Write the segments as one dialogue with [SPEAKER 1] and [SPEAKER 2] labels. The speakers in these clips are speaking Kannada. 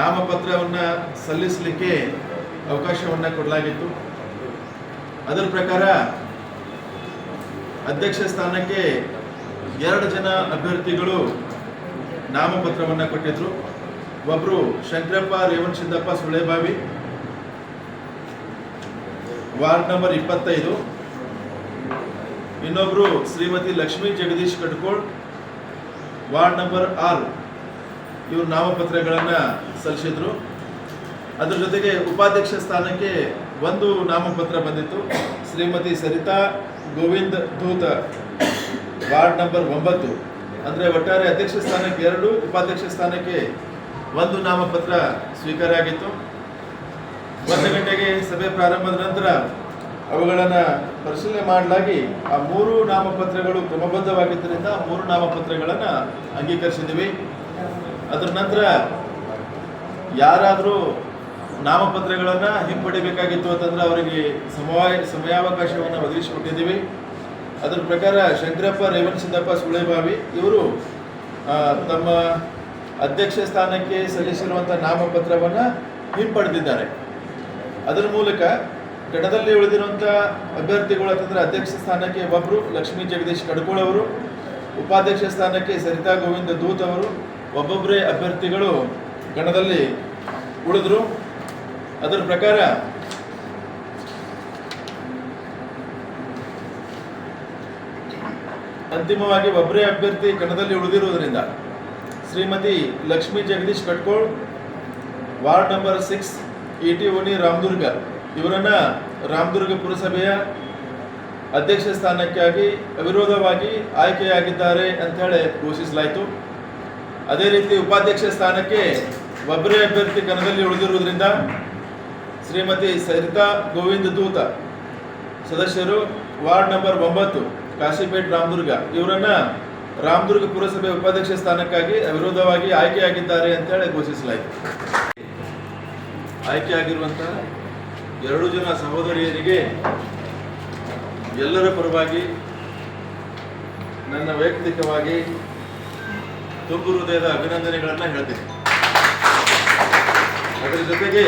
[SPEAKER 1] ನಾಮಪತ್ರವನ್ನು ಸಲ್ಲಿಸಲಿಕ್ಕೆ ಅವಕಾಶವನ್ನ ಕೊಡಲಾಗಿತ್ತು. ಅದರ ಪ್ರಕಾರ ಅಧ್ಯಕ್ಷ ಸ್ಥಾನಕ್ಕೆ ಎರಡು ಜನ ಅಭ್ಯರ್ಥಿಗಳು ನಾಮಪತ್ರವನ್ನು ಕೊಟ್ಟಿದ್ರು. ಒಬ್ಬರು ಶಂಕರಪ್ಪ ರೇವಣ್ ಸಿದ್ದಪ್ಪ ಸುಳೆಬಾವಿ ವಾರ್ಡ್ ನಂಬರ್ ಇಪ್ಪತ್ತೈದು. ಇನ್ನೊಬ್ರು ಶ್ರೀಮತಿ ಲಕ್ಷ್ಮೀ ಜಗದೀಶ್ ಕಟ್ಕೋಳ್, ವಾರ್ಡ್ ನಂಬರ್ ಆರು. ಇವರು ನಾಮಪತ್ರಗಳನ್ನು ಸಲ್ಲಿಸಿದ್ರು. ಅದ್ರ ಜೊತೆಗೆ ಉಪಾಧ್ಯಕ್ಷ ಸ್ಥಾನಕ್ಕೆ ಒಂದು ನಾಮಪತ್ರ ಬಂದಿತ್ತು. ಶ್ರೀಮತಿ ಸರಿತಾ ಗೋವಿಂದ್ ಧೂತ ವಾರ್ಡ್ ನಂಬರ್ ಒಂಬತ್ತು. ಅಂದರೆ ಒಟ್ಟಾರೆ ಅಧ್ಯಕ್ಷ ಸ್ಥಾನಕ್ಕೆ ಎರಡು, ಉಪಾಧ್ಯಕ್ಷ ಸ್ಥಾನಕ್ಕೆ ಒಂದು ನಾಮಪತ್ರ ಸ್ವೀಕಾರ ಆಗಿತ್ತು. ಒಂದು ಗಂಟೆಗೆ ಸಭೆ ಪ್ರಾರಂಭದ ನಂತರ ಅವುಗಳನ್ನು ಪರಿಶೀಲನೆ ಮಾಡಲಾಗಿ ಆ ಮೂರು ನಾಮಪತ್ರಗಳು ಕ್ರಮಬದ್ಧವಾಗಿದ್ದರಿಂದ ಮೂರು ನಾಮಪತ್ರಗಳನ್ನು ಅಂಗೀಕರಿಸಿದ್ದೀವಿ. ಅದರ ನಂತರ ಯಾರಾದರೂ ನಾಮಪತ್ರಗಳನ್ನು ಹಿಂಪಡಿಬೇಕಾಗಿತ್ತು ಅಂತಂದ್ರೆ ಅವರಿಗೆ ಸಮಯ ಸಮಯಾವಕಾಶವನ್ನು ಒದಗಿಸಿಕೊಟ್ಟಿದ್ದೀವಿ. ಅದರ ಪ್ರಕಾರ ಶಂಕರಪ್ಪ ರೇವಣ್ ಸಿದ್ದಪ್ಪ ಸುಳೆಬಾವಿ ಇವರು ತಮ್ಮ ಅಧ್ಯಕ್ಷ ಸ್ಥಾನಕ್ಕೆ ಸಲ್ಲಿಸಿರುವಂಥ ನಾಮಪತ್ರವನ್ನು ಹಿಂಪಡೆದಿದ್ದಾರೆ. ಅದರ ಮೂಲಕ ಗಣದಲ್ಲಿ ಉಳಿದಿರುವಂಥ ಅಭ್ಯರ್ಥಿಗಳು ಅಂತಂದ್ರೆ ಅಧ್ಯಕ್ಷ ಸ್ಥಾನಕ್ಕೆ ಒಬ್ಬರು ಲಕ್ಷ್ಮೀ ಜಗದೀಶ್ ಕಡ್ಕೋಳ್ ಅವರು, ಉಪಾಧ್ಯಕ್ಷ ಸ್ಥಾನಕ್ಕೆ ಸರಿತಾ ಗೋವಿಂದ ದೂತ್ ಅವರು ಒಬ್ಬೊಬ್ಬರೇ ಅಭ್ಯರ್ಥಿಗಳು ಗಣದಲ್ಲಿ ಉಳಿದ್ರು. ಅದರ ಪ್ರಕಾರ ಅಂತಿಮವಾಗಿ ಒಬ್ಬರೇ ಅಭ್ಯರ್ಥಿ ಕಣದಲ್ಲಿ ಉಳಿದಿರುವುದರಿಂದ Shrimati Lakshmi Jagadish Katkol ward number six E ಟಿ ಓಣಿ ರಾಮದುರ್ಗ ಇವರನ್ನ ರಾಮದುರ್ಗ ಪುರಸಭೆಯ ಅಧ್ಯಕ್ಷ ಸ್ಥಾನಕ್ಕಾಗಿ ಅವಿರೋಧವಾಗಿ ಆಯ್ಕೆಯಾಗಿದ್ದಾರೆ ಅಂತೇಳಿ ಘೋಷಿಸಲಾಯಿತು. ಅದೇ ರೀತಿ ಉಪಾಧ್ಯಕ್ಷ ಸ್ಥಾನಕ್ಕೆ ಒಬ್ಬರೇ ಅಭ್ಯರ್ಥಿ ಕಣದಲ್ಲಿ ಉಳಿದಿರುವುದರಿಂದ ಶ್ರೀಮತಿ ಸರಿತಾ ಗೋವಿಂದ ದೂತ ಸದಸ್ಯರು ವಾರ್ಡ್ ನಂಬರ್ ಒಂಬತ್ತು, ಕಾಶಿಪೇಟ್ ರಾಮದುರ್ಗ. ಇವರನ್ನ ರಾಮದುರ್ಗ ಪುರಸಭೆ ಉಪಾಧ್ಯಕ್ಷ ಸ್ಥಾನಕ್ಕಾಗಿ ಅವಿರೋಧವಾಗಿ ಆಯ್ಕೆಯಾಗಿದ್ದಾರೆ ಅಂತೇಳಿ ಘೋಷಿಸಲಾಯಿತು. ಆಯ್ಕೆಯಾಗಿರುವಂತಹ ಎರಡು ಜನ ಸಹೋದರಿಯರಿಗೆ ಎಲ್ಲರ ಪರವಾಗಿ ನನ್ನ ವೈಯಕ್ತಿಕವಾಗಿ ತುಂಬು ಹೃದಯದ ಅಭಿನಂದನೆಗಳನ್ನು ಹೇಳ್ತೇನೆ. ಅದರ ಜೊತೆಗೆ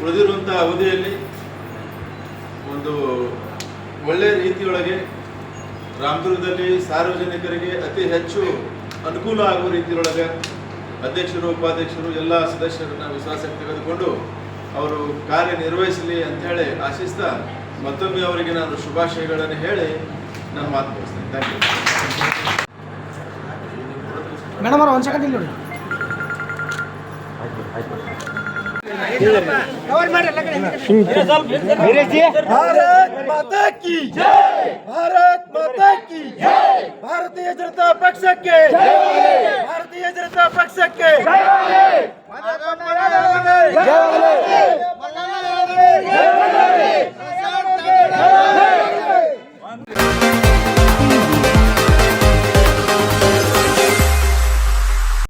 [SPEAKER 1] ಉಳಿದಿರುವಂಥ ಅವಧಿಯಲ್ಲಿ ಒಂದು ಒಳ್ಳೆಯ ರೀತಿಯೊಳಗೆ ರಾಮದುರ್ಗದಲ್ಲಿ ಸಾರ್ವಜನಿಕರಿಗೆ ಅತಿ ಹೆಚ್ಚು ಅನುಕೂಲ ಆಗುವ ರೀತಿಯೊಳಗೆ ಅಧ್ಯಕ್ಷರು ಉಪಾಧ್ಯಕ್ಷರು ಎಲ್ಲ ಸದಸ್ಯರನ್ನ ವಿಶ್ವಾಸಕ್ಕೆ ತೆಗೆದುಕೊಂಡು ಅವರು ಕಾರ್ಯನಿರ್ವಹಿಸಲಿ ಹೇಳಿ ಆಶಿಸ್ತಾ ಮತ್ತೊಮ್ಮೆ ಅವರಿಗೆ ನಾನು ಶುಭಾಶಯಗಳನ್ನು ಹೇಳಿ ನಾನು ಮಾತು ಮುಗಿಸ್ತೇನೆ ಥ್ಯಾಂಕ್ ಯು
[SPEAKER 2] ಮೇಡಮ್ ಒಂದು ಸೆಕೆಂಡ್ ಇಲ್ಲಿ
[SPEAKER 3] ಭಾರತ್ ಭಾರತೀಯ ಜನತಾ ಪಕ್ಷಕ್ಕೆ ಭಾರತೀಯ ಜನತಾ